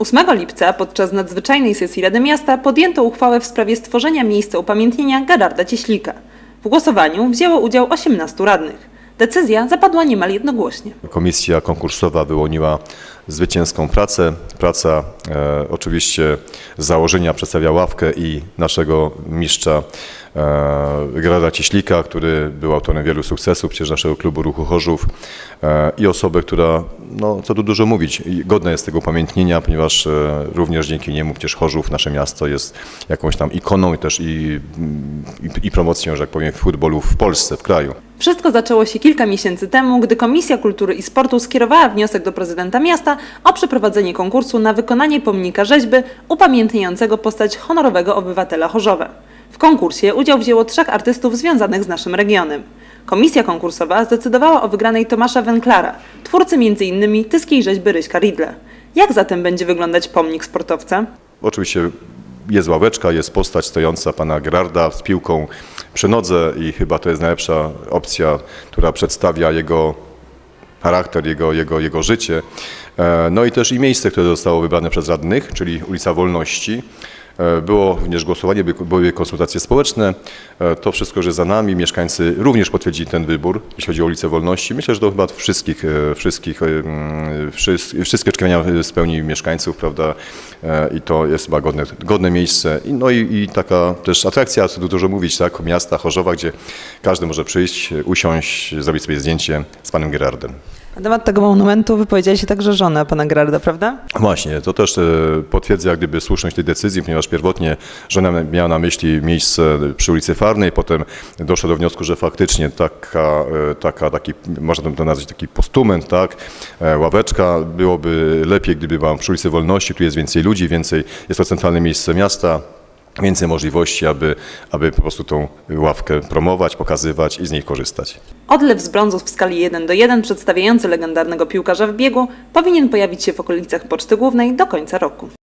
8 lipca podczas nadzwyczajnej sesji Rady Miasta podjęto uchwałę w sprawie stworzenia miejsca upamiętnienia Gerarda Cieślika. W głosowaniu wzięło udział 18 radnych. Decyzja zapadła niemal jednogłośnie. Komisja konkursowa wyłoniła zwycięską pracę. Praca e, oczywiście z założenia przedstawia ławkę i naszego mistrza e, Gerarda Cieślika, który był autorem wielu sukcesów, przecież naszego klubu Ruchu Chorzów e, i osobę, która, no co tu dużo mówić, godna jest tego upamiętnienia, ponieważ e, również dzięki niemu przecież Chorzów, nasze miasto jest jakąś tam ikoną i też i, i, i promocją, że tak powiem, futbolu w Polsce, w kraju. Wszystko zaczęło się kilka miesięcy temu, gdy Komisja Kultury i Sportu skierowała wniosek do prezydenta miasta o przeprowadzenie konkursu na wykonanie pomnika rzeźby upamiętniającego postać honorowego obywatela Chorzowa. W konkursie udział wzięło trzech artystów związanych z naszym regionem. Komisja konkursowa zdecydowała o wygranej Tomasza Węklara, twórcy m.in. tyskiej rzeźby Ryśka Ridle. Jak zatem będzie wyglądać pomnik sportowca? Oczywiście jest ławeczka, jest postać stojąca pana Gerarda z piłką przy nodze i chyba to jest najlepsza opcja, która przedstawia jego charakter, jego, jego, jego życie. E, No i też i miejsce, które zostało wybrane przez radnych, czyli ulica Wolności. E, Było również głosowanie, by- były konsultacje społeczne. E, To wszystko jest za nami. Mieszkańcy również potwierdzili ten wybór, jeśli chodzi o ulicę Wolności. Myślę, że to chyba wszystkich, e, wszystkich, wszys- wszystkie oczekiwania spełni mieszkańców, prawda? I to jest chyba godne, godne miejsce. No i, i taka też atrakcja, co tu dużo mówić, tak? Miasta Chorzowa, gdzie każdy może przyjść, usiąść, zrobić sobie zdjęcie z panem Gerardem. Na temat tego monumentu wypowiedziała się także żona pana Gerarda, prawda? Właśnie, to też e, potwierdza jak gdyby słuszność tej decyzji, ponieważ pierwotnie żona miała na myśli miejsce przy ulicy Farnej, potem doszło do wniosku, że faktycznie taka, e, taka taki, można to nazwać taki postument, tak, e, ławeczka, byłoby lepiej, gdyby była przy ulicy Wolności, tu jest więcej ludzi, więcej, jest to centralne miejsce miasta, więcej możliwości, aby, aby po prostu tą ławkę promować, pokazywać i z niej korzystać. Odlew z brązów w skali 1 do 1 przedstawiający legendarnego piłkarza w biegu powinien pojawić się w okolicach Poczty Głównej do końca roku.